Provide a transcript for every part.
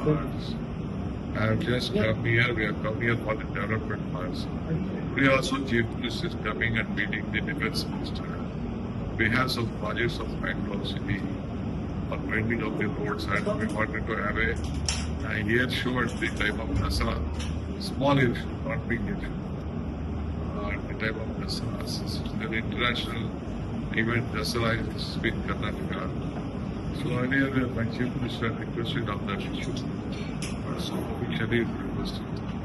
I have just come here, we have come here for the development plans. We also, Chief Minister is coming and meeting the defense minister. We have some projects of Bangalore City for winding of the roads and we wanted to have a, a air show at the time of Dasara. Small air show, not big air show. Uh, at the time of. This is an international event, Dasara is in Karnataka. So earlier my chief minister had a Amdash Vishwas. So officially it requested.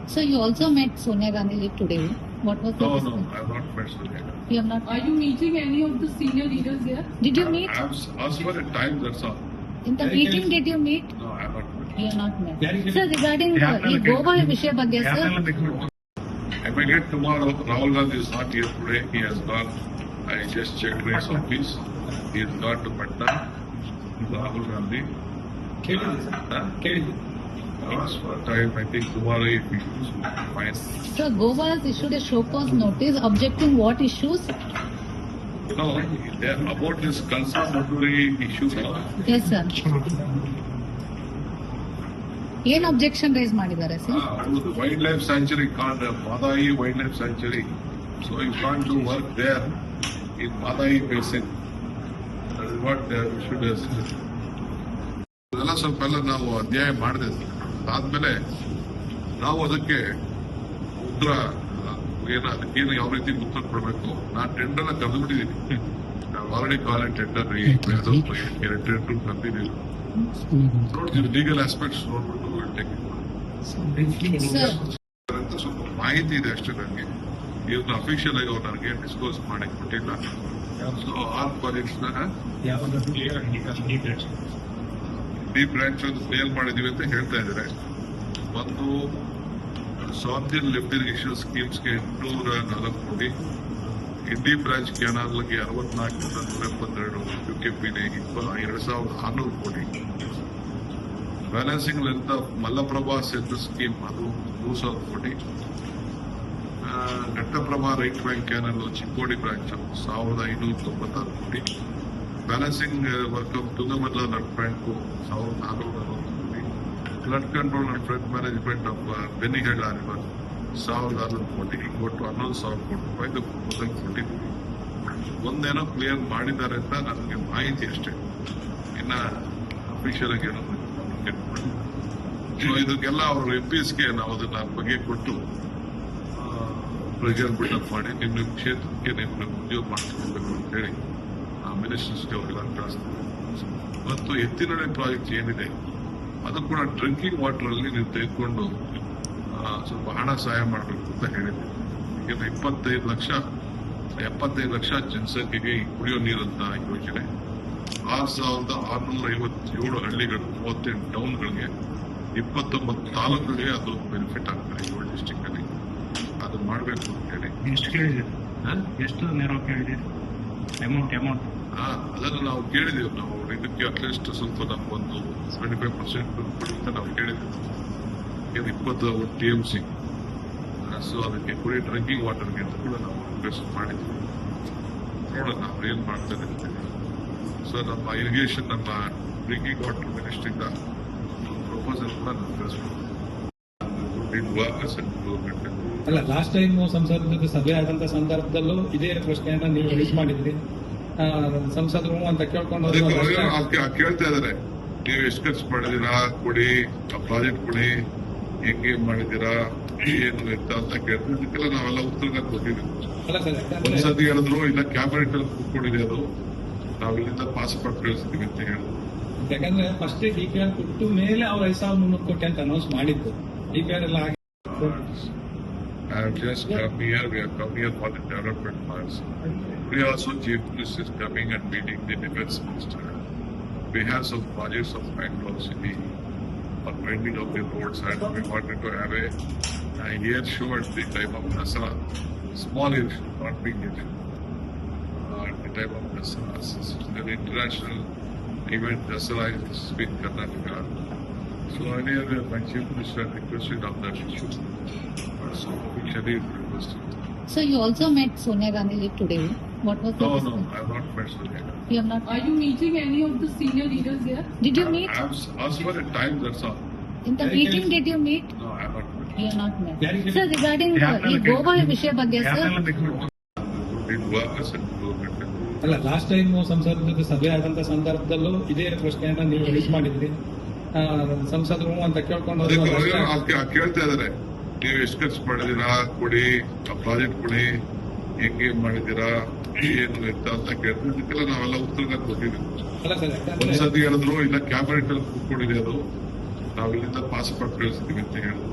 So you also met Sonia Gandhi today. What was the No, no, I have not met Sonia You have not. Are you meeting any of the senior leaders here? Did you I, meet? I have asked for a time, that's all. In the meeting, did you meet? No, I have not. You are not met. Sir, regarding the Goa Vishay sir. I may get tomorrow. Rahul Gandhi is not here today. He has gone. I just checked his office. He has gone to Patna. Rahul Gandhi. ಕೇಳಿದ್ದೆ sir Huh? ಕೇಳಿದ್ದೆ Asked for time. I think tomorrow if he finds. Sir, Goa has issued a show cause notice objecting what issues? No, they- about this consummatory issue. no? Yes, sir. ಏನ್ objection rice ಮಾಡಿದ್ದಾರೆ sir wildlife sanctuary can Mahadayi wildlife sanctuary so you can to work there in Mahadayi basin ಇದೆಲ್ಲ ಸ್ವಲ್ಪ ಎಲ್ಲ ನಾವು ಅಧ್ಯಾಯ ಮಾಡಿದೆ ಆದ್ಮೇಲೆ ನಾವು ಅದಕ್ಕೆ ಉತ್ತರ ಏನ ಅದಕ್ಕೇನು ಯಾವ ರೀತಿ ಉತ್ತರ ಕೊಡಬೇಕು? ನಾನು ಟೆಂಡರ್ ಕರೆದುಬಿಟ್ಟಿದ್ದೀನಿ ಆಲ್ರೆಡಿ ಕಾಲ್ ಟೆಂಡರ್ ಕರೆದಿದ್ದೀವಿ ನೋಡ್ತೀವಿ ಲೀಗಲ್ ಆಸ್ಪೆಕ್ಟ್ಸ್ ನೋಡ್ಬಿಟ್ಟು ಸ್ವಲ್ಪ ಮಾಹಿತಿ ಇದೆ ಅಷ್ಟೇ ನನಗೆ. ಇವ್ರನ್ನ ಅಫಿಷಿಯಲ್ ಆಗಿ ಅವ್ರು ನನಗೆ ಡಿಸ್ಕೋಸ್ ಮಾಡಿ ಕೊಟ್ಟಿಲ್ಲ. ಡಿ ಬ್ರಾಂಚ್ ಒಂದು ಫೇಲ್ ಮಾಡಿದೀವಿ ಅಂತ ಹೇಳ್ತಾ ಇದ್ದಾರೆ. ಒಂದು ಸೌತ್ ಲಿಫ್ಟ್ ಇರಿಗೇಷನ್ ಸ್ಕೀಮ್ಸ್ಗೆ ಎಂಟುನೂರ ನಾಲ್ಕು ಕೋಟಿ. ಇಂಡಿ ಬ್ರಾಂಚ್ ಕೆನಾಲ್ಗೆ ಅರವತ್ನಾಲ್ಕು ನೂರ ಎಪ್ಪತ್ತೆರಡು ಯು ಕೆ ಪಿಗೆ ಇಪ್ಪ ಎರಡು ಸಾವಿರದ ಆರುನೂರು ಕೋಟಿ. ಬ್ಯಾಲೆನ್ಸಿಂಗ್ ಲೆಂತ್ ಆಫ್ ಮಲ್ಲಪ್ರಭಾ ಸೇತು ಸ್ಕೀಮ್ ಅದು ಮೂರು ಸಾವಿರ ಕೋಟಿ. Ghataprabha right bank canal Chikkodi branch ಸಾವಿರದ ಐನೂರ ತೊಂಬತ್ತಾರು ಕೋಟಿ. ಬ್ಯಾಲೆನ್ಸಿಂಗ್ ವರ್ಕ್ ತುಂಗಮಲ್ಲ ನಟ್ ಬ್ಯಾಂಕು ಸಾವಿರದ ನಾನೂರ ಅರವತ್ತು ಕೋಟಿ. Flood control and flood management of Benihalla river ಸಾವಿರದ ಆರುನೂರು ಕೋಟಿ. ಒಟ್ಟು ಹನ್ನೊಂದು ಸಾವಿರ ಕೋಟಿ ರೂಪಾಯಿದು ಪ್ರಪೋಸಲ್ ಕೊಟ್ಟಿದ್ದೀವಿ ಒಂದೇನೋ ಕ್ಲಿಯರ್ ಮಾಡಿದ್ದಾರೆ ಅಂತ ನನಗೆ ಮಾಹಿತಿ ಅಷ್ಟೇ. ಇನ್ನ ಅಫಿಷಿಯಲ್ ಆಗಿ ಏನೋ. ಸೊ ಇದಕ್ಕೆಲ್ಲ ಅವರು ಎಂ ಪಿಸ್ಗೆ ನಾವು ಅದನ್ನ ಬಗೆ ಕೊಟ್ಟು ಪ್ರೆಷರ್ ಮಾಡಿ ನಿಮ್ಮ ನಿಮ್ಮ ಕ್ಷೇತ್ರಕ್ಕೆ ನಿಮ್ಮನ್ನು ನಿಮ್ಮ ಉದ್ಯೋಗ ಮಾಡಿಸ್ಕೊಳ್ಬೇಕು ಅಂತ ಹೇಳಿ ಮಿನಿಸ್ಟರ್ಸ್ಗೆ ಅವರೆಲ್ಲ ಕಳಿಸ್ತಾರೆ ಮತ್ತು ಎತ್ತಿನಡೆ ಪ್ರಾಜೆಕ್ಟ್ ಏನಿದೆ, ಅದು ಕೂಡ ಡ್ರಿಂಕಿಂಗ್ ವಾಟರ್ ಅಲ್ಲಿ ನೀವು ತೆಗೆದುಕೊಂಡು ಸ್ವಲ್ಪ ಹಣ ಸಹಾಯ ಮಾಡಬೇಕು ಅಂತ ಹೇಳಿದೆ ಈಗ ಇಪ್ಪತ್ತೈದು ಲಕ್ಷ, ಎಪ್ಪತ್ತೈದು ಲಕ್ಷ ಜನಸಂಖ್ಯೆಗೆ ಕುಡಿಯೋ ನೀರಂತ ಯೋಜನೆ. ಆರು ಸಾವಿರದ ಆರುನೂರ ಐವತ್ತೇಳು ಹಳ್ಳಿಗಳು, ಮೂವತ್ತೆಂಟು ಟೌನ್ಗಳಿಗೆ ಇಪ್ಪತ್ತೊಂಬತ್ತು ತಾಲೂಕುಗಳಿಗೆ ಅದು ಬೆನಿಫಿಟ್ ಆಗ್ತದೆ ಏಳು ಡಿಸ್ಟಿಕ್ ಅಲ್ಲಿ. ಮಾಡಬೇಕು ಅಂತ ಹೇಳಿ. ಎಷ್ಟು ಕೇಳಿದ್ದೀರಿ ಎಷ್ಟು ನೆರವು ಕೇಳಿದ್ದೀರಿ ಅಮೌಂಟ್ ಅಮೌಂಟ್ ಆ, ಅದನ್ನು ನಾವು ಕೇಳಿದೆವು. ನಾವು ಇದಕ್ಕೆ ಅಟ್ಲೀಸ್ಟ್ ಸ್ವಲ್ಪ ನಮಗೊಂದು ಟ್ವೆಂಟಿ ಫೈವ್ ಪರ್ಸೆಂಟ್ ಕೊಡಿ ನಾವು ಕೇಳಿದ್ದೀವಿ ಇಪ್ಪತ್ತು ಟಿ ಎಂ ಸಿ ಸೊ ಅದಕ್ಕೆ ಕುಡಿ ಡ್ರಿಂಕಿಂಗ್ ವಾಟರ್ಗೆ ಅಂತ ಕೂಡ ನಾವು ರಿಕ್ವೆಸ್ಟ್ ಮಾಡಿದ್ದೀವಿ ನೋಡೋಣ ನಾವು ಏನು ಮಾಡ್ತಾರೆ ಅಂತೇಳಿ ಸೊ ನಮ್ಮ ಇರಿಗೇಷನ್ ನಮ್ಮ ಡ್ರಿಂಕಿಂಗ್ ವಾಟರ್ ಮಿನಿಸ್ಟ್ರಿಂದ ಪ್ರಪೋಸಲ್ ಕೂಡ ನಾವು ಕಳಿಸ್ಬೇಕು ಗೌರ್ಮೆಂಟ್ ಅಲ್ಲ ಲಾಸ್ಟ್ ಟೈಮ್ ಸಂಸದ ಸಭೆ ಆದಂತ ಸಂದರ್ಭದಲ್ಲೂ ಇದೇ ಪ್ರಶ್ನೆಯನ್ನ ನೀವು ರೈಸ್ ಮಾಡಿದ್ರಿ. ಸಂಸದರು ಅಂತ ಕೇಳ್ಕೊಂಡು ಕೇಳ್ತಾ ಇದಾರೆ. ನೀವು ಎಷ್ಟು ಖರ್ಚು ಮಾಡಿದೀರಾ? ಕೊಡಿ ಪ್ರಾಜೆಕ್ಟ್ ಕೊಡಿ ಹೆಂಗೆ ಮಾಡಿದೀರಾ ಏನು ಎತ್ತ ಅಂತ ಕೇಳ್ತಿದ್ದಕ್ಕೆಲ್ಲ ನಾವೆಲ್ಲ ಉತ್ತರ ಕೊಟ್ಟಿದ್ದೀವಿ. ಒಂದ್ಸತಿ ಹೇಳಿದ್ರು ಇಲ್ಲ ಕ್ಯಾಬಿನೆಟ್ ಅಲ್ಲಿ ಕೂತ್ಕೊಂಡಿದೆ ಅದು. ನಾವು ಇಲ್ಲಿಂದ ಪಾಸ್ಪೋರ್ಟ್ ಕಳಿಸ್ತೀವಿ ಅಂತ ಹೇಳಿದ್ರು ಯಾಕಂದ್ರೆ ಫಸ್ಟ್ ಡಿ ಪಿ ಆರ್ ಕೊಟ್ಟು ಮೇಲೆ ಅವ್ರ ಐದು ಸಾವಿರದ ಮುನ್ನೂರು ಕೋಟಿ ಅಂತ ಅನೌನ್ಸ್ ಮಾಡಿದ್ದು. ಡಿ ಪಿ ಆರ್ ಎಲ್ಲ ಆಗಿ I have just come here, we have come here for the development plans. We also, Chief Minister is coming and meeting the defense minister. We have some projects of Bangalore City for winding of the roads and we wanted to have a, a air show at the time of Dasara. Small show, not big show. Uh, the time of. This is an international event, Dasara is in Karnataka. So earlier, uh, my chief minister requested on that issue. So officially requested. So you also met Sonia Gandhi today. What was the No, no, discussion? I have not met Sonia. You have not. Are you meeting any of the senior leaders here? Did you meet? I have asked for a time, that's all. In the meeting, did you meet? No, I am not. You are not met. ಯಾರಿಗೆ- Sir, regarding the- ಈ ಗೋವಾ ವಿಷಯ ಬಗ್ಗೆ sir ಯಾರನ್ನೆಲ್ಲ ಬಿಟ್ಬಿಟ್ಟು Did work as a government. ಅಲ್ಲ last time ಸಂಸದರ ಜೊತೆ ಸಭೆ ಆದಂತ ಸಂದರ್ಭದಲ್ಲೂ ಇದೇ ಪ್ರಶ್ನೆಯನ್ನ ನೀವು ರೇಸ್ ಮಾಡಿದ್ರಿ ಆ, ಸಂಸದರು ಅಂತ ಕೇಳ್ಕೊಂಡು ಹೋದ್ರು ಅದಕ್ಕೆ ಅಷ್ಟೇ. ಅವ್ರು ಆ- ಕೇಳ್ತಾ ಇದಾರೆ ನೀವು ಎಷ್ಟು ಖರ್ಚು ಮಾಡಿದೀರಾ ಕೊಡಿ ಆ ಪ್ರಾಜೆಕ್ಟ್ ಕೊಡಿ ಹೆಂಗೇ ಮಾಡಿದೀರಾ ಏನು ಎತ್ತ ಅಂತ ಕೇಳ್ತೀವಿ. ಇದಕ್ಕೆಲ್ಲ ನಾವೆಲ್ಲ ಉತ್ತರ ಕೊಟ್ಟಿದ್ದೀವಿ. ಅಲ್ಲ ಸರ್ ಯಾಕಂದ್ರೆ ಒಂದ್ಸತಿ ಹೇಳಿದ್ರು ಇಲ್ಲ ಕ್ಯಾಬಿನೆಟ್ ಅಲ್ಲಿ ಕೂತ್ಕೊಂಡಿದೆ ಅದು. ನಾವು ಇಲ್ಲಿಂದ ಪಾಸ್ಪೋರ್ಟ್ ಕಳಿಸ್ತೀವಿ ಅಂತ ಹೇಳಿದ್ರು.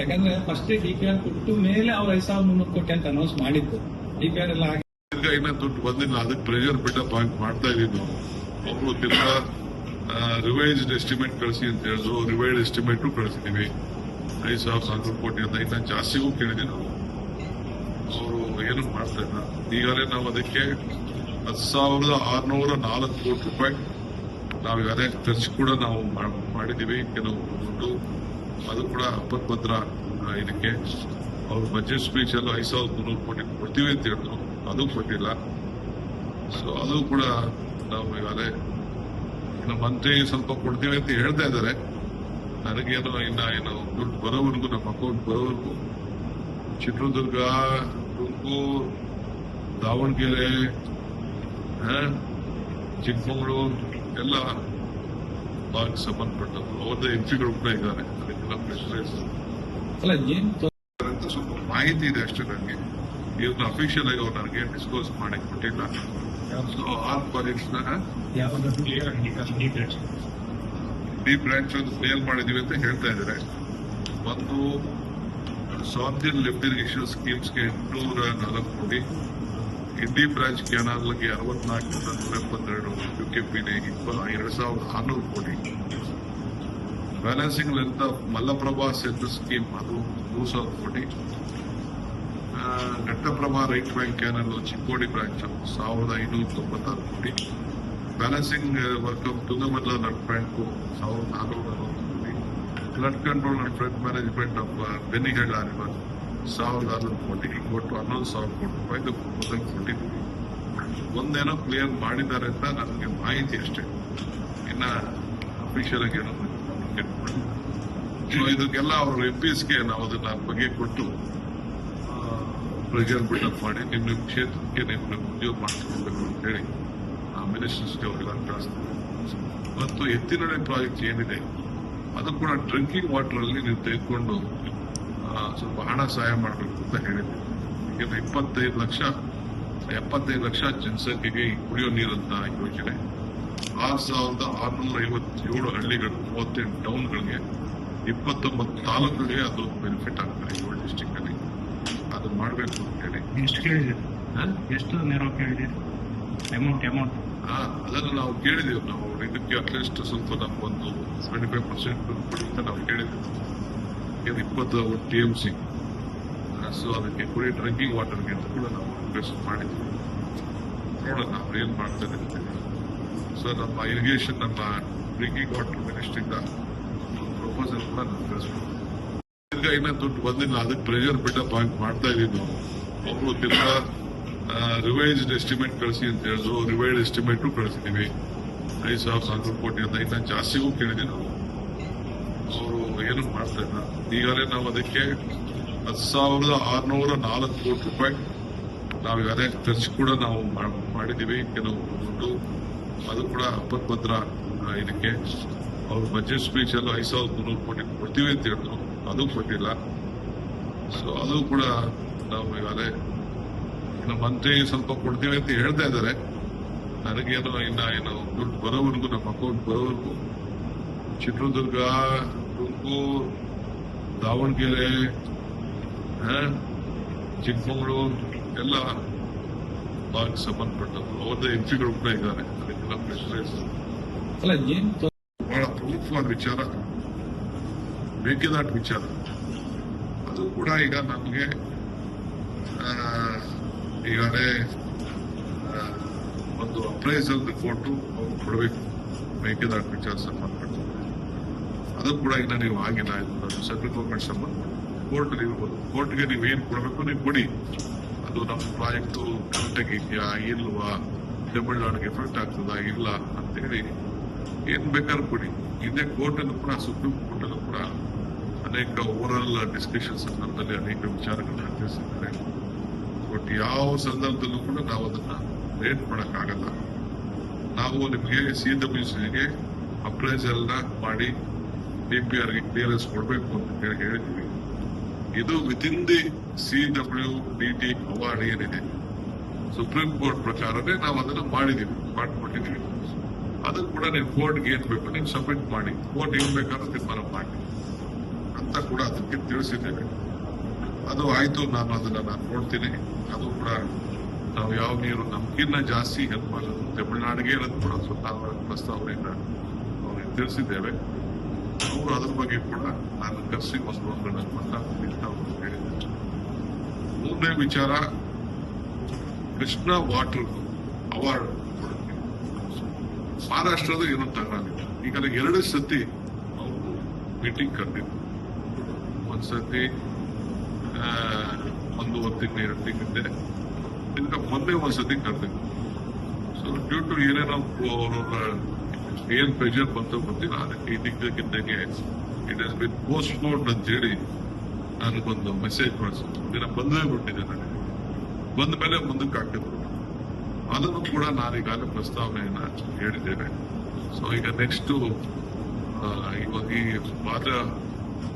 ಯಾಕಂದ್ರೆ ಫಸ್ಟ್ ಡಿ ಪಿ ಆರ್ ಕೊಟ್ಟು ಮೇಲೆ ಅವ್ರ ಐದು ಸಾವಿರದ ಮುನ್ನೂರು ಕೋಟಿ ಅಂತ ಅನೌನ್ಸ್ ಮಾಡಿದ್ದು. ಡಿ ಪಿ ಆರ್ ಎಲ್ಲ ತಿರ್ಗಾ ಇನ್ನ ದುಡ್ಡು ಬಂದಿಲ್ಲ. ಅದಕ್ಕೆ ಪ್ರೆಷರ್ ಬಿಟ್ಟ ಬ್ಯಾಂಕ್ ಮಾಡ್ತಾ ಇದೀನಿ ಒಬ್ರು ತಿರ್ಗಾ ರಿವೈಸ್ಡ್ ಎಸ್ಟಿಮೇಟ್ ಕಳಿಸಿ ಅಂತ ಹೇಳಿದ್ರು. ರಿವೈಸ್ಡ್ ಎಸ್ಟಿಮೇಟು ಕಳಿಸಿದೀವಿ ಐದು ಸಾವಿರ ಸಾವಿರ ಕೋಟಿ ಅಂತ ಇನ್ನ ಜಾಸ್ತಿಗೂ ಕೇಳಿದೆ ನಾವು ಅವರು ಏನು ಮಾಡ್ತಾ ಇಲ್ಲ. ಈಗಾಗಲೇ ನಾವು ಅದಕ್ಕೆ ಹತ್ತು ಸಾವಿರದ ಆರ್ನೂರ ನಾಲ್ಕು ಕೋಟಿ ರೂಪಾಯಿ ನಾವು ಈಗಾಗಲೇ ಖರ್ಚು ಕೂಡ ನಾವು ಮಾಡಿದ್ದೀವಿ. ಕೆಲವು ದುಡ್ಡು ಅದು ಕೂಡ ಅಪ್ಪತ್ಪತ್ರ ಇದಕ್ಕೆ ಅವ್ರ ಬಜೆಟ್ ಸ್ಪೀಚ್ ಅಲ್ಲೂ ಐದು ಸಾವಿರದ ಮುನ್ನೂರು ಕೋಟಿ ಕೊಡ್ತೀವಿ ಅಂತ ಹೇಳಿದ್ರು. ಅದು ಕೊಟ್ಟಿಲ್ಲ. ಸೊ ಅದು ಕೂಡ ನಾವು ಈಗಾಗಲೇ ಇನ್ನು ಮಂತ್ರಿ ಸ್ವಲ್ಪ ಕೊಡ್ತೀವಿ ಅಂತ ಹೇಳ್ತಾ ಇದ್ದಾರೆ. ನನಗೇನು ಇನ್ನ ಏನೋ ದುಡ್ಡು ಬರೋವರೆಗೂ ನಮ್ಮ ಅಕೌಂಟ್ ಬರೋವರೆಗೂ ಚಿತ್ರದುರ್ಗ ತುಮಕೂರು ದಾವಣಗೆರೆ ಆ, ಚಿಕ್ಕಮಗಳೂರು ಎಲ್ಲ ಭಾಗಕ್ಕೆ ಅವ್ರದ್ದು ಅವ್ರದ್ದೇ ಎಂಪಿಗಳು ಕೂಡ ಇದ್ದಾರೆ. ಅದಕ್ಕೆಲ್ಲ ಪ್ರೆಷರೈಸ್ ಅಲ್ಲ ಏನ್ ತೊ- ಅಂತ ಸ್ವಲ್ಪ ಮಾಹಿತಿ ಇದೆ ಅಷ್ಟೇ ನನಗೆ. ಇವ್ರನ್ನ ಅಫಿಷಿಯಲ್ ಆಗಿ ಅವ್ರು ನನಗೆ ಡಿಸ್ಕ್ಲೋಸ್ ಮಾಡಿ ಕೊಟ್ಟಿಲ್ಲ so our projects D branch ಒಂದು ಫೇಲ್ ಮಾಡಿದೀವಿ ಅಂತ ಹೇಳ್ತಾ ಇದ್ದಾರೆ. ಒಂದು ಸಾಂತಿಲ್ ಲಿಫ್ಟ್ ಇರಿಗೇಷನ್ ಸ್ಕೀಮ್ಸ್ಗೆ ಎಂಟುನೂರ ನಾಲ್ಕು ಕೋಟಿ. ಇಂಡಿ ಬ್ರಾಂಚ್ ಕೆನಾಲ್ಗೆ ಅರವತ್ನಾಲ್ಕು ನೂರ ಎಪ್ಪತ್ತೆರಡು ಯುಕೆಪಿಗೆ ಇಪ್ಪ ಎರಡು ಸಾವಿರದ ಆರ್ನೂರು ಕೋಟಿ. Balancing length of Malaprabha centre scheme ಅದು ಮೂರು ಸಾವಿರ ಕೋಟಿ. Ghataprabha right bank canal Chikkodi branch ಸಾವಿರದ ಐನೂರ ತೊಂಬತ್ತಾರು ಕೋಟಿ. ಬ್ಯಾಲೆನ್ಸಿಂಗ್ ವರ್ಕ್ ತುಂಬ ತುಂಗಭದ್ರಾ ನಟ್ ಬ್ಯಾಂಕು ಸಾವಿರದ ನಾನ್ನೂರ ಅರವತ್ತು ಕೋಟಿ flood control and flood management of Bennihalla river ಸಾವಿರದ ಆರುನೂರು ಕೋಟಿ ಒಟ್ಟು ಹನ್ನೊಂದು ಸಾವಿರ ಕೋಟಿ ರೂಪಾಯಿದು ಪ್ರಪೋಸಲ್ ಕೊಟ್ಟಿದ್ದೀವಿ ಒಂದೇನೋ ಕ್ಲಿಯರ್ ಮಾಡಿದ್ದಾರೆ ಅಂತ ನನಗೆ ಮಾಹಿತಿ ಅಷ್ಟೇ ಇನ್ನು ಅಫಿಷಿಯಲ್ ಆಗಿ ಏನೋ. ಸೊ ಇದಕ್ಕೆಲ್ಲ ಅವರು ಎಂ ಪಿಸ್ಗೆ ನಾವು ಅದನ್ನ ಬಗ್ಗೆ ಕೊಟ್ಟು ಪ್ರೆಷರ್ ಬಿಲ್ಡಪ್ ಮಾಡಿ ನಿಮ್ಮ ನಿಮ್ಮ ಕ್ಷೇತ್ರಕ್ಕೆ ನೀವು ನಿಮ್ಮ ಉದ್ಯೋಗ ಮಾಡಿಸ್ಕೊಳ್ಬೇಕು ಅಂತ ಹೇಳಿ. ಮಿನಿಸ್ಟರ್ಸ್ಗೆ ಅವರೆಲ್ಲ ಕಳಿಸ್ತಾರೆ ಮತ್ತು ಎತ್ತಿನಡೆ ಪ್ರಾಜೆಕ್ಟ್ ಏನಿದೆ ಅದು ಕೂಡ ಡ್ರಿಂಕಿಂಗ್ ವಾಟರ್ ಅಲ್ಲಿ ನೀವು ತೆಗೆದುಕೊಂಡು ಸ್ವಲ್ಪ ಹಣ ಸಹಾಯ ಮಾಡಬೇಕು ಅಂತ ಹೇಳಿದೆ ಈಗ ಇಪ್ಪತ್ತೈದು ಲಕ್ಷ ಎಪ್ಪತ್ತೈದು ಲಕ್ಷ ಜನಸಂಖ್ಯೆಗೆ ಈ ಕುಡಿಯೋ ನೀರಂತ ಯೋಜನೆ. ಆರು ಸಾವಿರದ ಆರ್ನೂರ ಐವತ್ತೇಳು ಹಳ್ಳಿಗಳು ಮೂವತ್ತೆಂಟು ಟೌನ್ಗಳಿಗೆ ಇಪ್ಪತ್ತೊಂಬತ್ತು ತಾಲೂಕುಗಳಿಗೆ ಅದು ಬೆನಿಫಿಟ್ ಆಗ್ತದೆ ಏಳು ಡಿಸ್ಟಿಕ್ ಅಲ್ಲಿ. ಅದು ಮಾಡಬೇಕು ಅಂತ ಹೇಳಿ. ಎಷ್ಟು ಕೇಳಿದೆ ಎಷ್ಟು ನೆರವು ಕೇಳಿದೆ ಅಮೌಂಟ್ ಅಮೌಂಟ್ ಅದನ್ನು ನಾವು ಕೇಳಿದೆವು. ನಾವು ಇದಕ್ಕೆ ಅಟ್ಲೀಸ್ಟ್ ಸ್ವಲ್ಪ ನಮಗೊಂದು ಟ್ವೆಂಟಿ ಫೈವ್ ಪರ್ಸೆಂಟ್ ಅಂತ ನಾವು ಕೇಳಿದ್ದೆವು ಇದು ಇಪ್ಪತ್ತು ಟಿ ಎಂ ಸಿ ಸೊ ಅದಕ್ಕೆ ಕುಡಿ ಡ್ರಿಂಕಿಂಗ್ ವಾಟರ್ಗೆ ಅಂತ ಕೂಡ ನಾವು ರಿಕ್ವೆಸ್ಟ್ ಮಾಡಿದ್ವಿ. ನೋಡೋಣ, ನಾವು ಏನು ಮಾಡ್ತಾರೆ ಅಂತೇಳಿ ಸೊ ನಮ್ಮ ಇರಿಗೇಷನ್ ನಮ್ಮ ಡ್ರಿಂಕಿಂಗ್ ವಾಟರ್ ಮಿನಿಸ್ಟ್ರಿಂದ ಪ್ರಪೋಸಲ್ ಕೂಡ ನಾವು ಕಳಿಸ್ಬೋದು ತಿರ್ಗಾ ಇನ್ನೂ ದುಡ್ಡು ಬಂದಿಲ್ಲ, ಅದಕ್ಕೆ ಪ್ರೆಷರ್ ಬಿಲ್ಡಪ್ ಆಗಿ ಮಾಡ್ತಾ ಇದೀವಿ ನಾವು. ಅವರು ತಿರ್ಗಾ ರಿವೈಸ್ಡ್ ಎಸ್ಟಿಮೇಟ್ ಕಳಿಸಿ ಅಂತ ಹೇಳಿದ್ರು. ರಿವೈಡ್ ಎಸ್ಟಿಮೇಟು ಕಳಿಸಿದೀವಿ. ಐದು ಸಾವಿರ ಸಾವಿರ ಕೋಟಿ ಅಂತ. ಇನ್ನ ಜಾಸ್ತಿಗೂ ಕೇಳಿದ್ವಿ ನಾವು. ಅವರು ಏನು ಮಾಡ್ತಾ ಇಲ್ಲ. ಈಗಾಗಲೇ ನಾವು ಅದಕ್ಕೆ ಹತ್ತು ಸಾವಿರದ ಆರ್ನೂರ ನಾಲ್ಕು ಕೋಟಿ ರೂಪಾಯಿ ನಾವು ಈಗಾಗಲೇ ಖರ್ಚು ಕೂಡ ನಾವು ಮಾಡಿದ್ದೀವಿ ಕೆಲವು ದುಡ್ಡು. ಅದು ಕೂಡ ಅಪಭದ್ರ ಇದಕ್ಕೆ ಅವ್ರ ಬಜೆಟ್ ಸ್ಪೀಚ್ ಅಲ್ಲೂ ಐದು ಸಾವಿರದ ಮುನ್ನೂರು ಕೋಟಿ ಕೊಡ್ತೀವಿ ಅಂತ ಹೇಳಿದ್ರು. ಅದು ಕೊಟ್ಟಿಲ್ಲ. ಸೊ ಅದು ಕೂಡ ನಾವು ಈಗಾಗಲೇ ಇನ್ನು ಮಂತ್ರಿ ಸ್ವಲ್ಪ ಕೊಡ್ತೀವಿ ಅಂತ ಹೇಳ್ತಾ ಇದ್ದಾರೆ. ನನಗೇನು ಇನ್ನ ಏನು ದುಡ್ಡು ಬರೋವರೆಗೂ ನಮ್ಮ ಅಕೌಂಟ್ ಬರೋವರೆಗೂ ಚಿತ್ರದುರ್ಗ ತುಮಕೂರು ದಾವಣಗೆರೆ ಚಿಕ್ಕಮಗಳೂರು ಎಲ್ಲ ಭಾಗಕ್ಕೆ ಸಂಬಂಧಪಟ್ಟವರು ಅವ್ರದ್ದೇ ಎಂಪಿಗಳು ಕೂಡ ಇದ್ದಾರೆ. ಅದಕ್ಕೆಲ್ಲ ಪ್ರೆಸ್ ಬಹಳ ಪ್ರಮುಖವಾದ ವಿಚಾರ. ಮೇಕೆದಾಟು ವಿಚಾರ. ಅದು ಕೂಡ ಈಗ ನಮಗೆ ಈಗಾಗಲೇ ಒಂದು ಅಪ್ರೈಸಲ್ ರಿಪೋರ್ಟು ಅವ್ರು ಕೊಡಬೇಕು. ಮೇಕೆದಾಟು ವಿಚಾರ ಸಂಬಂಧಪಟ್ಟು ಅದು ಕೂಡ ಈಗ ನೀವು ಆಗಿಲ್ಲ, ಇದು ಸೆಂಟ್ರಲ್ ಗೌರ್ಮೆಂಟ್ ಸಂಬಂಧ ಕೋರ್ಟ್ ನೀವು ಕೋರ್ಟ್ಗೆ ನೀವು ಏನು ಕೊಡಬೇಕು ನೀವು ಕೊಡಿ. ಅದು ನಮ್ಮ ಪ್ರಾಜೆಕ್ಟು ಕರೆಕ್ಟಾಗಿ ಇದೆಯಾ, ಇಲ್ವಾ, ತಮಿಳುನಾಡಿಗೆ ಎಫೆಕ್ಟ್ ಆಗ್ತದಾ, ಇಲ್ಲ ಅಂತೇಳಿ ಏನು ಬೇಕಾದ್ರೂ ಕೊಡಿ. ಇದೇ ಕೋರ್ಟ್ ಅಲ್ಲೂ ಕೂಡ ಸುಪ್ರೀಂ ಕೋರ್ಟ್ ಅಲ್ಲೂ ಕೂಡ ಅನೇಕ ಓವರಲ್ ಡಿಸ್ಕಷನ್ ಸಂದರ್ಭದಲ್ಲಿ ಅನೇಕ ವಿಚಾರಗಳನ್ನ ತಿಳಿಸಿದ್ದಾರೆ ಯಾವ ಸಂದರ್ಭದಲ್ಲೂ ಕೂಡ ನಾವು ಅದನ್ನ ರೇಟ್ ಮಾಡೋಕ್ಕಾಗಲ್ಲ. ನಾವು ನಿಮಗೆ ಸಿ ಡಬ್ಲ್ಯೂ ಸಿಗೆ ಅಪ್ರೈಸಲ್ ಮಾಡಿ ಡಿ ಪಿ ಆರ್ಗೆ ಕ್ಲಿಯರೆನ್ಸ್ ಕೊಡಬೇಕು ಅಂತ ಹೇಳಿ ಹೇಳಿದ್ವಿ ಇದು within the C W D T award ಏನಿದೆ. ಸುಪ್ರೀಂ ಕೋರ್ಟ್ ಪ್ರಕಾರವೇ ನಾವು ಅದನ್ನ ಮಾಡಿದೀವಿ ಮಾಡ್ಕೊಟ್ಟಿದೀವಿ ಅದನ್ನು ಕೂಡ ನೀವು ಕೋರ್ಟ್ಗೆ ಏನ್ ಬೇಕು ನೀವು ಸಬ್ಮಿಟ್ ಮಾಡಿ. ಕೋರ್ಟ್ ಏನ್ ಬೇಕಾದ್ರೂ ತೀರ್ಮಾನ ಮಾಡಿ ಅಂತ ಕೂಡ ಅದಕ್ಕೆ ತಿಳಿಸಿದ್ದೇವೆ. ಅದು ಆಯಿತು, ನಾನು ಅದನ್ನ, ನಾನು ನೋಡ್ತೀನಿ. ಅದು ಕೂಡ ನಾವು ಯಾವ ನೀರು ನಮ್ಗಿನ್ನ ಜಾಸ್ತಿ ಹೆಲ್ಪ್ ಆಗೋದು ತಮಿಳುನಾಡಿಗೆ ಇರೋದು ಕೂಡ ಸ್ವತಃ ಪ್ರಸ್ತಾವನೆಯನ್ನ ಅವ್ರಿಗೆ ತಿಳಿಸಿದ್ದೇವೆ ಅವರು ಅದ್ರ ಬಗ್ಗೆ ಕೂಡ ನಾನು ಕರ್ಸಿ ವಸ್ತುಗಳನ್ನು ಮಾತಾಡ್ತೀನಿ ಅವರು ಮೂರನೇ ವಿಚಾರ, ಕೃಷ್ಣ ವಾಟರ್ ಅವಾರ್ಡ್ ಮಹಾರಾಷ್ಟ್ರದ ಏನೋ ತಗೊಂಡಿಲ್ಲ ಈಗ ಎರಡು ಸತಿ ಅವರು ಮೀಟಿಂಗ್ ಕರೆದಿದ್ರು. ಒಂದ್ಸತಿ ಆ, ಒಂದೂವರೆ ತಿಂಗಳು ಎರಡು ತಿಂಗಳಿದೆ ಇದಕ್ಕೆ ಮೊನ್ನೆ ಒಂದ್ಸತಿ ಕರೆದಿದ್ರು ಸೊ ಡ್ಯೂ ಟು ಏನೇನೋ ಅವರ ಏನ್ ಪ್ರೆಷರ್ ಬಂತು ಗೊತ್ತಿಲ್ಲ. ಅದಕ್ಕೆ ಇದಕ್ಕಿದ್ದಂಗೆ ಇಟ್ ಹಸ್ ಬಿನ್ ಪೋಸ್ಟ್ಪೋನ್ಡ್ ಅಂತ ಹೇಳಿ ನನಗೊಂದು ಮೆಸೇಜ್ ಕಳಿಸಿದ್ರು ದಿನ ಬಂದೇ ಬಿಟ್ಟಿದೆ ನನಗೆ. ಬಂದ ಮೇಲೆ ಮುಂದಕ್ಕೆ ಹಾಕಿದ್ರು ಅದನ್ನು ಕೂಡ ನಾನೀಗಾಗಲೇ ಪ್ರಸ್ತಾವನೆಯನ್ನ ಹೇಳಿದ್ದೇನೆ. ಸೊ ಈಗ ನೆಕ್ಸ್ಟ್ ಇವಾಗ ಈ ಮಾತ್ರ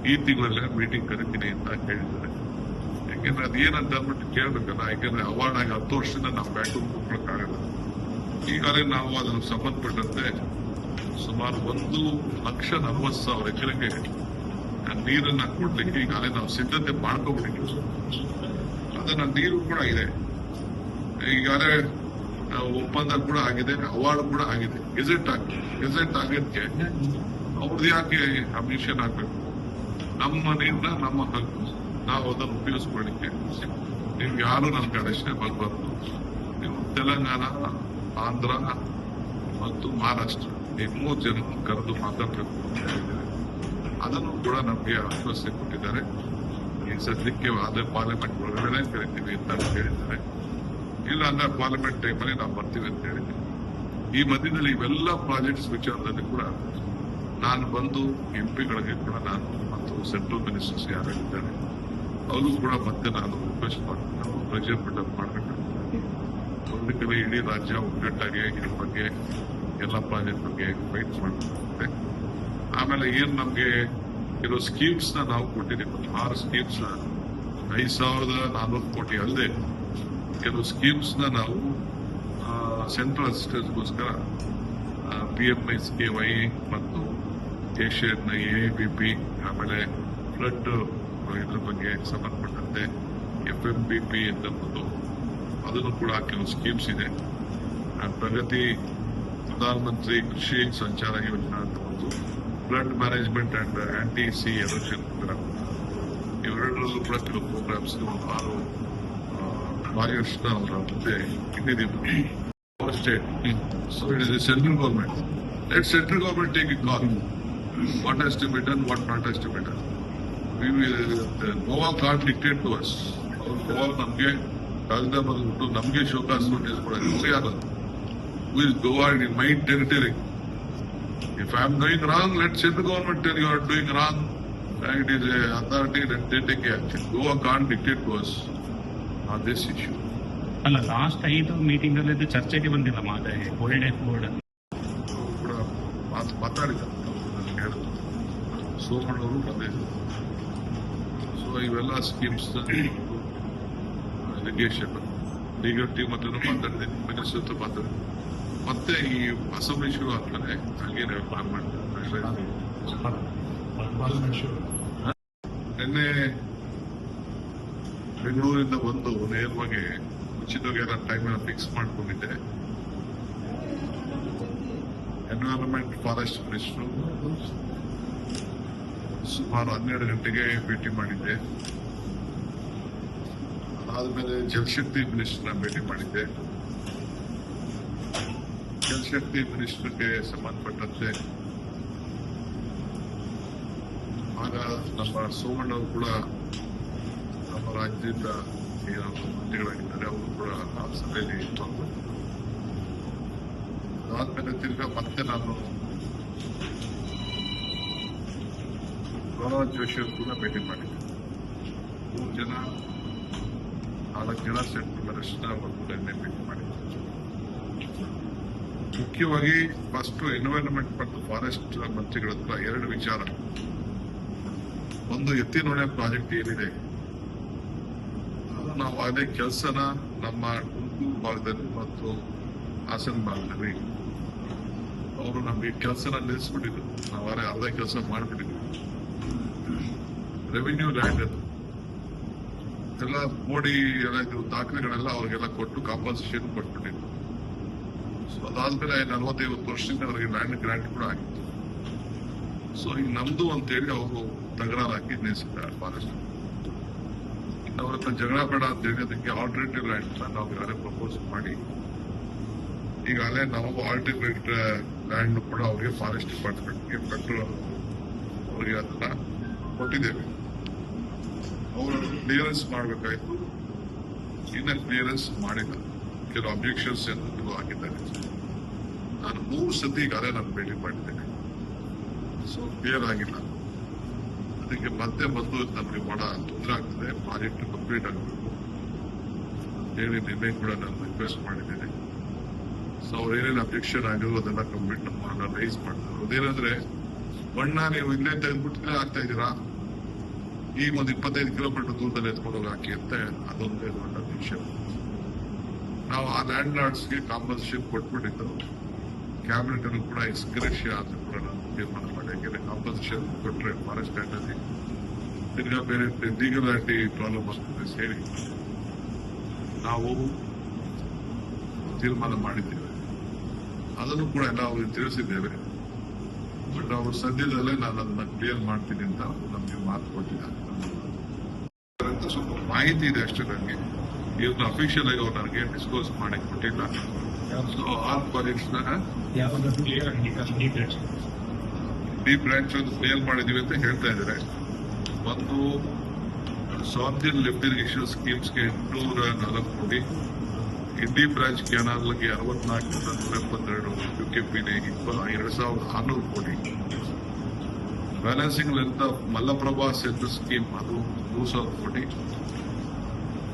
ಈ ತಿಂಗಳಲ್ಲೇ ಮೀಟಿಂಗ್ ಕರಿತೀನಿ ಅಂತ ಹೇಳಿದ್ದಾರೆ. ಯಾಕೆಂದ್ರೆ ಅದೇನಂತ ಅಂದ್ಬಿಟ್ಟು ಕೇಳ್ಬೇಕಲ್ಲ, ಯಾಕೆಂದ್ರೆ ಅವಾರ್ಡ್ ಆಗಿ ಹತ್ತು ವರ್ಷದಿಂದ ನಾವು ಬ್ಯಾಕ್ ಕೊಡ್ಲಿಕ್ಕಾಗಲ್ಲ ಈಗಾಗಲೇ ನಾವು ಅದನ್ನು ಸಂಬಂಧಪಟ್ಟಂತೆ ಸುಮಾರು ಒಂದು ಲಕ್ಷ ನಲವತ್ತು ಸಾವಿರ ಎಕರೆಗೆ ನೀರನ್ನ ಕೊಡ್ಲಿಕ್ಕೆ ಈಗಾಗಲೇ ನಾವು ಸಿದ್ಧತೆ ಮಾಡ್ಕೊಂಡ್ಬಿಟ್ಟಿದ್ದೀವಿ ಅದನ್ನ ನೀರು ಕೂಡ ಇದೆ. ಈಗಾಗಲೇ ಒಪ್ಪಂದ ಕೂಡ ಆಗಿದೆ, ಅವಾರ್ಡ್ ಕೂಡ ಆಗಿದೆ. ಗೆಜೆಟ್ ಆಗಿದೆ ಗೆಜೆಟ್ ಆಗಿದ್ದಕ್ಕೆ ಅವ್ರದ್ದು ಯಾಕೆ ಅಮಿಷನ್ ಆಗ್ಬೇಕು ನಮ್ಮ ನೀರನ್ನ ನಮ್ಮ ಹಕ್ಕು. ನಾವು ಅದನ್ನು ಉಪಯೋಗಿಸ್ಕೊಳ್ಳಿಕ್ಕೆ ನಿಮ್ಗೆ ಯಾರು ನನ್ನ ಕಡೆಷ್ಟೇ ಬರಬಾರ್ದು. ನೀವು ತೆಲಂಗಾಣ, ಆಂಧ್ರ ಮತ್ತು ಮಹಾರಾಷ್ಟ್ರ ಈ ಮೂರು ಜನ ಕರೆದು ಮಾತಾಡಬೇಕು ಅದನ್ನು ಕೂಡ ನಮಗೆ ಆಶ್ವಾಸನೆ ಕೊಟ್ಟಿದ್ದಾರೆ. ಈ ಸದ್ಯಕ್ಕೆ ಅದೇ ಪಾರ್ಲಿಮೆಂಟ್ ಒಳಗಡೆ ಕರಿತೀವಿ ಅಂತ ಹೇಳಿದ್ದಾರೆ. ಇಲ್ಲ ಅಂದ್ರೆ ಪಾರ್ಲಿಮೆಂಟ್ ಟೈಮಲ್ಲಿ ನಾವು ಬರ್ತೀವಿ ಅಂತ ಹೇಳಿದ್ವಿ ಈ ಮಧ್ಯದಲ್ಲಿ ಇವೆಲ್ಲ ಪ್ರಾಜೆಕ್ಟ್ಸ್ ವಿಚಾರದಲ್ಲಿ ಕೂಡ ನಾನು ಬಂದು ಎಂಪಿಗಳಿಗೆ ಕೂಡ ನಾನು ಮತ್ತು ಸೆಂಟ್ರಲ್ ಮಿನಿಸ್ಟರ್ಸ್ ಯಾರಿದ್ದಾರೆ ಅವರು ಕೂಡ ಮತ್ತೆ ನಾನು ರಿಕ್ವೆಸ್ಟ್ ಮಾಡ್ತೀನಿ. ಪ್ರೆಷರ್ ಬಿಲ್ಡಪ್ ಮಾಡಬೇಕು. ಒಂದು ಕಡೆ ಇಡೀ ರಾಜ್ಯ ಒಗ್ಗಟ್ಟಾಗಿ ಇದ್ರ ಬಗ್ಗೆ, ಎಲ್ಲ ಪ್ರಾಜೆಕ್ಟ್ ಬಗ್ಗೆ ಫೈಟ್ ಮಾಡಬೇಕಾಗುತ್ತೆ ಆಮೇಲೆ ಏನ್ ನಮ್ಗೆ ಇರೋ ಸ್ಕೀಮ್ಸ್ ನಾವು ಕೊಟ್ಟಿದ್ದೀವಿ. ಆರು ಸ್ಕೀಮ್ಸ್ ಐದು ಸಾವಿರದ ನಾನ್ನೂರು ಕೋಟಿ ಅಲ್ಲದೆ ಕೆಲವು ಸ್ಕೀಮ್ಸ್ ನಾವು central ಅಸಿಸ್ಟೆನ್ಸ್ಗೋಸ್ಕರ P M S K Y ಮತ್ತು ಏಷ್ಯನ್ ಎ ಬಿ ಪಿ ಆಮೇಲೆ ಫ್ಲಡ್ ಇದ್ರ ಬಗ್ಗೆ ಸಂಬಂಧಪಟ್ಟಂತೆ ಎಫ್ ಎಂ ಬಿ ಪಿ ಅಂತ ಒಂದು ಅದನ್ನು ಕೂಡ ಕೆಲವು ಸ್ಕೀಮ್ಸ್ ಇದೆ ಆ, ಪ್ರಗತಿ ಪ್ರಧಾನಮಂತ್ರಿ ಕೃಷಿ ಸಂಚಾರ ಯೋಜನಾ ಅಂತ ಒಂದು flood management and anti sea erosion program ಇವೆರಡರಲ್ಲೂ ಕೂಡ ಕೆಲವು ಪ್ರೋಗ್ರಾಮ್ಸ್ ಒಂದು ಆರು ಭಾಗವಹಿಸಿದ ಅವರ ಮುಂದೆ ಇಟ್ಟಿದ್ದೀವಿ state so it is central government let central government take it call what has to be done what not has to be done Goa can't dictate to us ಅವ್ರು ಗೋವಾ ನಮಗೆ ರಾಜಧಾನಿ ಬಂದ್ಬಿಟ್ಟು ನಮಗೆ ಶೋಕಾಸ್ ನೋಟಿಸ್ ಕೊಡೋದು ಯಾರು will Goa in my territory If I am doing wrong, let central government tell you are doing wrong. It is a authority that they take action. Goa can't dictate to us on this issue. ಅಲ್ಲ last ಐದು meeting ಅಲ್ಲಿ ಇದು ಚರ್ಚೆಗೆ ಬಂದಿಲ್ಲ ಮಾತೆ old age board ಸೋಮಣ್ಣವರು ಬಂದಿದ್ದರು so ಇವೆಲ್ಲ schemes irrigation legal team ಹತ್ರ ಮಾತಾಡ್ತೀನಿ ಮಿನಿಸ್ಟರ್ ಹತ್ರ ಮಾತಾಡಿದೆ ಮತ್ತೆ ಈ ಅಸೆಂಬ್ಲಿ ಶುರು ಆಗ್ತಾನೆ ಹಂಗೆ ನಿನ್ನೆ ಬೆಂಗಳೂರಿಂದ ಬಂದು ನೇರವಾಗಿ ಉಚಿತವಾಗಿ ಎಲ್ಲ ಟೈಮ್ ಫಿಕ್ಸ್ ಮಾಡ್ಕೊಂಡಿದ್ದೆ ಎನ್ವಿರಾನ್ಮೆಂಟ್ ಫಾರೆಸ್ಟ್ ಮಿನಿಸ್ಟ್ರು ಸುಮಾರು ಹನ್ನೆರಡು ಗಂಟೆಗೆ ಭೇಟಿ ಮಾಡಿದ್ದೆ. ಅದಾದ್ಮೇಲೆ ಜಲಶಕ್ತಿ ಮಿನಿಸ್ಟರ್ನ ಭೇಟಿ ಮಾಡಿದ್ದೆ. ಜಲಶಕ್ತಿ ಮಿನಿಸ್ಟರ್ಗೆ ಸಂಬಂಧಪಟ್ಟಂತೆ ಆಗ ನಮ್ಮ ಸೋಮಣ್ಣ ಕೂಡ ನಮ್ಮ ರಾಜ್ಯದಿಂದ ಏನಾದರೂ ಮಂತ್ರಿಗಳಾಗಿದ್ದಾರೆ. ಅವರು ಕೂಡ ಆ ಸಭೆಯಲ್ಲಿ ಪಾಲ್ಗೊಂಡಿದ್ದರು. ಅದಾದ್ಮೇಲೆ ತಿರ್ಗಾ ಮತ್ತೆ ನಾನು ಪ್ರಹ್ಲಾದ್ ಜೋಶಿ ಅವರು ಕೂಡ ಭೇಟಿ ಮಾಡಿದ್ದೆ ಮೂರು ಜನ, ನಾಲ್ಕು ಜನ ಸೆಟ್ ಮಿನಿಸ್ಟರ್ ಅವರು ಕೂಡ ಭೇಟಿ ಮಾಡಿದ್ದಾರೆ ಮುಖ್ಯವಾಗಿ ಫಸ್ಟ್ ಎನ್ವೈರನ್ಮೆಂಟ್ ಮತ್ತು ಫಾರೆಸ್ಟ್ ಮಂತ್ರಿಗಳ ಹತ್ರ ಎರಡು ವಿಚಾರ. ಒಂದು ಎತ್ತಿನೊಳೆ ಪ್ರಾಜೆಕ್ಟ್ ಏನಿದೆ? ನಾವು ಅದೇ ಕೆಲಸನ ನಮ್ಮ ತುಮಕೂರು ಭಾಗದಲ್ಲಿ ಮತ್ತು ಹಾಸನ ಭಾಗದಲ್ಲಿ. ಅವರು ನಮಗೆ ಕೆಲಸನ ನಿಲ್ಲಿಸ್ಬಿಟ್ಟಿದ್ರು ನಾವು ಅರೆ ಅರ್ಧ ಕೆಲಸ ಮಾಡಿಬಿಟ್ಟಿದ್ವಿ. ರೆವಿನ್ಯೂ ಲ್ಯಾಂಡ್ ಎಲ್ಲ ಮೋಡಿ ಎಲ್ಲ ದಾಖಲೆಗಳೆಲ್ಲ ಅವ್ರಿಗೆಲ್ಲ ಕೊಟ್ಟು ಕಾಂಪನ್ಸೇಷನ್ ಕೊಟ್ಬಿಟ್ಟಿದ್ರು. ಸೊ ಅದಾದ್ಮೇಲೆ ನಲವತ್ತೈವತ್ತು ವರ್ಷದಿಂದ ಅವರಿಗೆ ಲ್ಯಾಂಡ್ ಗ್ರಾಂಟ್ ಕೂಡ ಆಗಿತ್ತು. ಸೊ ಈಗ ನಮ್ದು ಅಂತೇಳಿ ಅವರು ತಕರಾರು ಹಾಕಿ ನಿಲ್ಲಿಸಿದ್ದಾರೆ ಫಾರೆಸ್ಟ್ ಅವ್ರ ಹತ್ರ ಜಗಳ ಬೇಡ ಅಂತೇಳಿ ಅದಕ್ಕೆ ಆಲ್ಟರ್ನೇಟಿವ್ ಲ್ಯಾಂಡ್ ನಾವು ಯಾರೇ ಪ್ರಪೋಸ್ ಮಾಡಿ. ಈಗಾಗಲೇ ನಾವು ಆಲ್ಟರ್ನೇಟ್ ಲ್ಯಾಂಡ್ ಕೂಡ ಅವರಿಗೆ ಫಾರೆಸ್ಟ್ ಡಿಪಾರ್ಟ್ಮೆಂಟ್ಗೆ ಪೆಟ್ರೋಲ್ ಅವರಿಗೆ ಅದನ್ನ ಕೊಟ್ಟಿದ್ದೇವೆ. ಅವರು ಕ್ಲಿಯರೆನ್ಸ್ ಮಾಡಬೇಕಾಯ್ತು. ಇನ್ನ ಕ್ಲಿಯರೆನ್ಸ್ ಮಾಡಿಲ್ಲ. ಕೆಲವು ಅಬ್ಜೆಕ್ಷನ್ಸ್ ಎಂದು ಹಾಕಿದ್ದಾರೆ ನಾನು ಮೂರು ಸತಿ ಅದೇ ನಾನು ಭೇಟಿ ಮಾಡಿದ್ದೇನೆ. ಸೊ ಕ್ಲಿಯರ್ ಆಗಿಲ್ಲ. ಅದಕ್ಕೆ ಮತ್ತೆ ಬಂದು ನಮಗೆ ಬಹಳ ತೊಂದರೆ ಆಗ್ತದೆ. ಪ್ರಾಜೆಕ್ಟ್ ಕಂಪ್ಲೀಟ್ ಆಗಬೇಕು. ಹೇಳಿ ನಿನ್ನೆ ಕೂಡ ನಾನು ರಿಕ್ವೆಸ್ಟ್ ಮಾಡಿದ್ದೇನೆ. ಸೊ ಅವ್ರು ಏನೇನು ಅಬ್ಜೆಕ್ಷನ್ ಆಗಿರೋ ಅದನ್ನ ಕಂಪ್ಲೀಟ್ ನಮ್ಮ ರೈಸ್ ಮಾಡ್ತಾರೆ. ಅದೇನಂದ್ರೆ ಬಣ್ಣ, ನೀವು ಇಲ್ಲೇ ತೆಗೆದ್ಬಿಟ್ಟಿದ್ರೆ ಆಗ್ತಾ ಇದ್ದೀರಾ? ಈಗ ಒಂದು ಇಪ್ಪತ್ತೈದು ಕಿಲೋಮೀಟರ್ ದೂರದಲ್ಲಿ ಎತ್ಕೊಂಡು ಹಾಕಿ ಅಂತ ಅದೊಂದೇ ದೊಡ್ಡ ವಿಷಯ. ನಾವು ಆ ಲ್ಯಾಂಡ್ ಲಾರ್ಡ್ಸ್ಗೆ ಕಾಂಪನ್ಸೇಷನ್ ಕೊಟ್ಬಿಟ್ಟಿದ್ದು ಕ್ಯಾಬಿನೆಟ್ ಅನ್ನು ಕೂಡ ಎಸ್ಕರೇಷಿಯಾ ಅಂತ ಕೂಡ ನಾನು ತೀರ್ಮಾನ ಮಾಡಿ ಯಾಕೆಂದ್ರೆ ಕಾಂಪನ್ಸೇಷನ್ ಕೊಟ್ಟರೆ ಫಾರೆಸ್ಟ್ ಲ್ಯಾಂಡ್ ಅಲ್ಲಿ ತಿರ್ಗಾ ಬೇರೆ ಲೀಗಲಾಟಿ ಪ್ರಾಬ್ಲಮ್ ಆಗ್ತದೆ ಸೇರಿ. ನಾವು ತೀರ್ಮಾನ ಮಾಡಿದ್ದೇವೆ. ಅದನ್ನು ಕೂಡ ನಾವು ತಿಳಿಸಿದ್ದೇವೆ. ಬಟ್ ಅವರು ಸದ್ಯದಲ್ಲೇ ನಾನು ಅದನ್ನ ಕ್ಲಿಯರ್ ಮಾಡ್ತೀನಿ ಅಂತ ನಮಗೆ ಮಾತು ಕೊಟ್ಟಿದ್ದಾರೆ. ಸ್ವಲ್ಪ ಮಾಹಿತಿ ಇದೆ ಅಷ್ಟೇ ನನಗೆ. ಇವತ್ತು ಅಫಿಷಿಯಲ್ ಆಗಿ ಅವ್ರು ನನಗೆ ಡಿಸ್ಕ್ಲೋಸ್ ಮಾಡಿ ಕೊಟ್ಟಿಲ್ಲ. ಸೊ ಡಿ ಬ್ರಾಂಚ್ ಒಂದು ಕ್ಲಿಯರ್ ಮಾಡಿದೀವಿ ಅಂತ ಹೇಳ್ತಾ ಇದ್ದಾರೆ. ಒಂದು ಸಾಫ್ಟ್ವೇರ್ ಲಿಫ್ಟ್ ಇರಿಗೇಷನ್ ಸ್ಕೀಮ್ಸ್ಗೆ ಎಂಟುನೂರ ನಾಲ್ಕು ಕೋಟಿ. ಇಂಡಿ ಬ್ರಾಂಚ್ ಕೆನಾಲ್ಗೆ ಅರವತ್ನಾಲ್ಕು ನೂರ ಎಪ್ಪತ್ತೆರಡು ಯು ಕೆ ಪಿಗೆ ಇಪ್ಪ ಎರಡು ಸಾವಿರದ ಆರುನೂರು ಕೋಟಿ ಬ್ಯಾಲೆನ್ಸಿಂಗ್ ಲೆಂತ್ ಆಫ್ ಮಲ್ಲಪ್ರಭಾ ಸೇತು ಸ್ಕೀಮ್ ಅದು ಮೂರು ಸಾವಿರ ಕೋಟಿ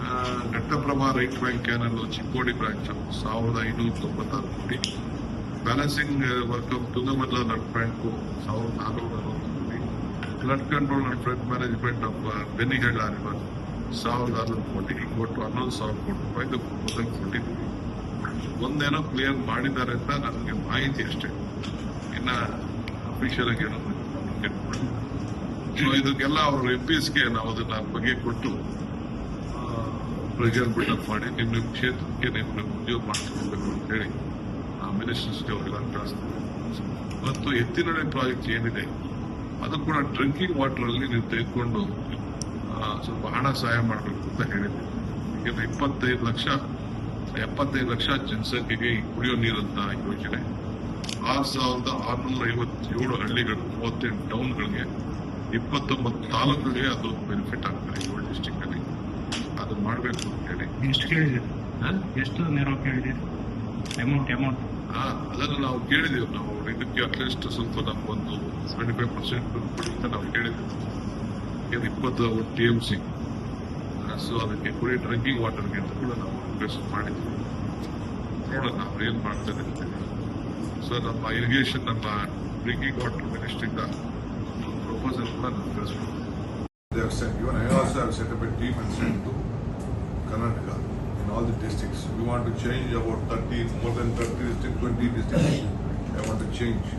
ಆ, Ghataprabha right bank canal Chikkodi branch ಸಾವಿರದ ಐನೂರ ತೊಂಬತ್ತಾರು ಕೋಟಿ ಬ್ಯಾಲೆನ್ಸಿಂಗ್ ವರ್ಕ್ ಆಫ್ ತುಂಗಭದ್ರಾ ನಟ್ ಬ್ಯಾಂಕು ಸಾವಿರದ ನಾನ್ನೂರ ಅರವತ್ತು ಕೋಟಿ flood control and flood management of Bennihalla river ಸಾವಿರದ ಆರುನೂರು ಕೋಟಿ ಒಟ್ಟು ಹನ್ನೊಂದು ಸಾವಿರ ಕೋಟಿ ರೂಪಾಯಿದು ಪ್ರಪೋಸಲ್ ಕೊಟ್ಟಿದ್ದೀವಿ ಒಂದೇನೋ ಕ್ಲಿಯರ್ ಮಾಡಿದ್ದಾರೆ ಅಂತ ನನಗೆ ಮಾಹಿತಿ ಅಷ್ಟೇ. ಇನ್ನ ಅಫಿಷಿಯಲ್ ಆಗಿ ಏನೋ ಇದಕ್ಕೆಲ್ಲ ಅವರು ಎಂ ಪಿಸ್ಗೆ ನಾವು ಅದನ್ನ ಬಗ್ಗೆ ಕೊಟ್ಟು ಪ್ರೆಷರ್ ಬಿಲ್ಡಪ್ ಮಾಡಿ ನಿಮ್ಮ ನಿಮ್ಮ ಕ್ಷೇತ್ರಕ್ಕೆ ನಿಮ್ಮ ನಿಮ್ಮ ಉದ್ಯೋಗ ಮಾಡಿಸ್ಕೊಳ್ಬೇಕು ಅಂತ ಹೇಳಿ ಮಿನಿಸ್ಟರ್ಸ್ಗೆ ಅವರೆಲ್ಲ ಕಳಿಸ್ತಾರೆ ಮತ್ತು ಎತ್ತಿನಡೆ ಪ್ರಾಜೆಕ್ಟ್ ಏನಿದೆ ಅದು ಕೂಡ ಡ್ರಿಂಕಿಂಗ್ ವಾಟರ್ ಅಲ್ಲಿ ನೀವು ತೆಗೆದುಕೊಂಡು ಆ, ಸ್ವಲ್ಪ ಹಣ ಸಹಾಯ ಮಾಡಬೇಕು ಅಂತ ಹೇಳಿದ್ದೆ. ಈಗ ಇಪ್ಪತ್ತೈದು ಲಕ್ಷ ಎಪ್ಪತ್ತೈದು ಲಕ್ಷ ಜನಸಂಖ್ಯೆಗೆ ಈ ಕುಡಿಯೋ ನೀರಂತ ಯೋಜನೆ. ಆರು ಸಾವಿರದ ಆರುನೂರ ಐವತ್ತೇಳು ಹಳ್ಳಿಗಳು ಮೂವತ್ತೆಂಟು ಟೌನ್ಗಳಿಗೆ ಇಪ್ಪತ್ತೊಂಬತ್ತು ತಾಲೂಕುಗಳಿಗೆ ಅದು ಬೆನಿಫಿಟ್ ಆಗ್ತದೆ ಏಳು ಡಿಸ್ಟಿಕ್ ಅಲ್ಲಿ. ಅದು ಮಾಡಬೇಕು ಅಂತ ಹೇಳಿ. ಎಷ್ಟು ಕೇಳಿದ್ದೀರಿ ಎಷ್ಟು ನೆರವು ಕೇಳಿದೆ ಅಮೌಂಟ್ ಅಮೌಂಟ್ ಅದನ್ನು ನಾವು ಕೇಳಿದೆವು. ನಾವು ಇದಕ್ಕೆ ಅಟ್ಲೀಸ್ಟ್ ಸ್ವಲ್ಪ ನಮ್ಗೊಂದು ಸೆವೆಂಟಿ ಫೈವ್ ಪರ್ಸೆಂಟ್ ಕೊಡಿ ಅಂತ ನಾವು ಕೇಳಿದೆವು. ಇದು ಇಪ್ಪತ್ತು ಟಿ ಎಂ ಸಿ ಸೊ ಅದಕ್ಕೆ ಕುಡಿ ಡ್ರಿಂಕಿಂಗ್ ವಾಟರ್ಗೆ ಅಂತ ಕೂಡ ನಾವು ರಿಕ್ವೆಸ್ಟ್ ಮಾಡಿದ್ವಿ ನೋಡೋಣ ನಾವು ಏನ್ ಮಾಡ್ತಾರೆ ಸೊ ನಮ್ಮ ಇರಿಗೇಷನ್ ನಮ್ಮ ಡ್ರಿಂಕಿಂಗ್ ವಾಟರ್ ಮಿನಿಸ್ಟ್ರಿಂದ ಪ್ರಪೋಸಲ್ ಕೂಡ ನಾವು ಕಳಿಸ್ಬೇಕು They have sent, even I also have set up a team and sent to Karnataka in all the districts. We want to change about 30, more than 30 districts, 20 districts. I want to change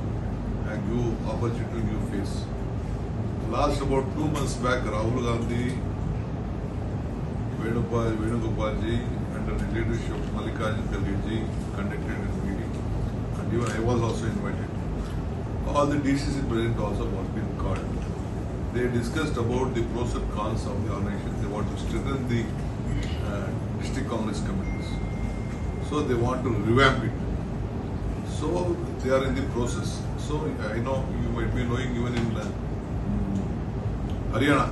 and give opportunity to new face. Last about two months back, Rahul Gandhi, Venugopal, Venugopalji, under the leadership of Mallikarjun Kharge conducted a meeting. And even I was also invited. All the DCC president also was being called. They discussed about the pros and cons of the organization. They want to strengthen the uh, district congress committees. So they want to revamp it. So they are in the process. So I know you might be knowing even in uh, Haryana.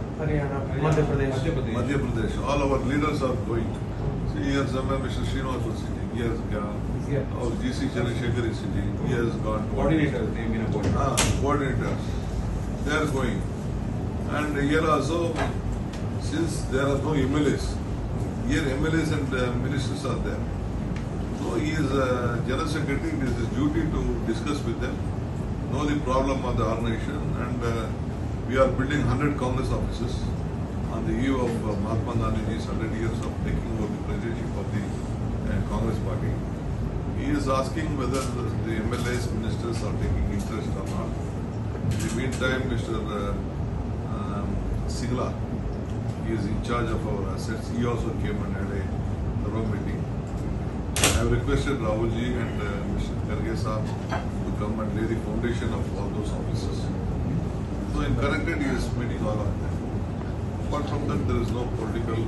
Madhya Pradesh Madhya Pradesh all over leaders are going senior समय mister Srinivas वो sitting he Chandrashekhar is sitting he has gone coordinator they are going and here also since there are no MLAs here MLAs and ministers are there so is general secretary duty to discuss with no the of the organisation and we are building 100 Congress offices on the eve of uh, Mahatma Gandhi's 100 years of taking over the presidency of the uh, Congress party. He is asking whether the, the MLAs, ministers are taking interest or not. In the meantime, Mr. Uh, um, Sigla, he is in charge of our assets. He also came and had a thorough meeting. I have requested Rahulji and uh, Mr. Karge to come and lay the foundation of all those offices. So in Connected, he is meeting all of them. Apart from that, there is no political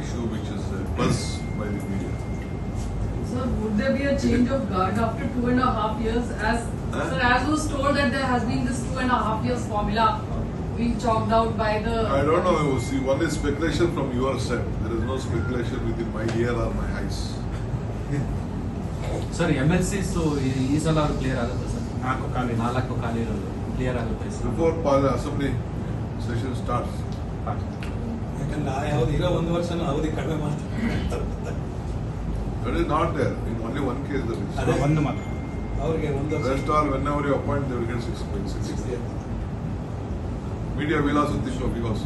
issue which is uh, buzz by the media. Sir, would there be a change of guard after two and a half years? As Huh? sir, as was told that there has been this two and a half years formula being chalked out by the. I don't know. See, one is speculation from your side. There is no speculation within my ear or my eyes. Sir M L Cs ಈ ಸಲ clear ಆಗುತ್ತೆ sir ನಾಲ್ಕು college ನಾಲ್ಕು ಖಾಲಿರೋದು clear ಆಗುತ್ತೆ start ಯಾಕಂದ್ರೆ ಆ ಯಾವ್ದು ಒಂದು ವರ್ಷ ಅವಧಿ ಕಡಿಮೆ ಮಾಡ್ತಾರೆ. Not there in one case ಅದು. ಒಂದು rest all when our appoint they will six point six media villa ಸುದ್ದಿ ಶೋ ಬಿಕಾಸ್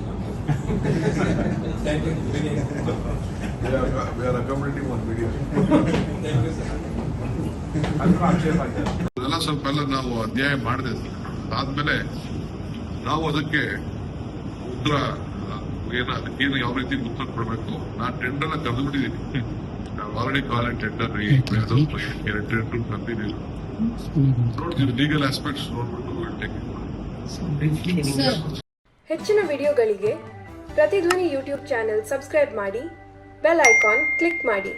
ಸ್ವಲ್ಪ ಎಲ್ಲ ನಾವು ಅಧ್ಯಾಯ ಮಾಡಿದೆ ಆದ್ಮೇಲೆ ನಾವು ಅದಕ್ಕೆ ಉತ್ತರ ಏನ, ಏನು ಯಾವ ರೀತಿ ಉತ್ತರ ಕೊಡಬೇಕು? ನಾನು ಟೆಂಡರ್ ಕರೆದು ಬಿಟ್ಟಿದ್ದೀನಿ ಆಲ್ರೆಡಿ ಕಾಲ್ ಟೆಂಡರ್ ಟೆಂಡರ್ ಕರೆದಿದ್ದೀವಿ ನೋಡ್ತೀವಿ ಲೀಗಲ್ ಆಸ್ಪೆಕ್ಟ್ಸ್ ನೋಡ್ಬಿಟ್ಟು ಹೆಚ್ಚಿನ ವಿಡಿಯೋಗಳಿಗೆ ಪ್ರತಿಧ್ವನಿ ಯೂಟ್ಯೂಬ್ ಚಾನೆಲ್ ಸಬ್ಸ್ಕ್ರೈಬ್ ಮಾಡಿ, ಬೆಲ್ ಐಕಾನ್ ಕ್ಲಿಕ್ ಮಾಡಿ.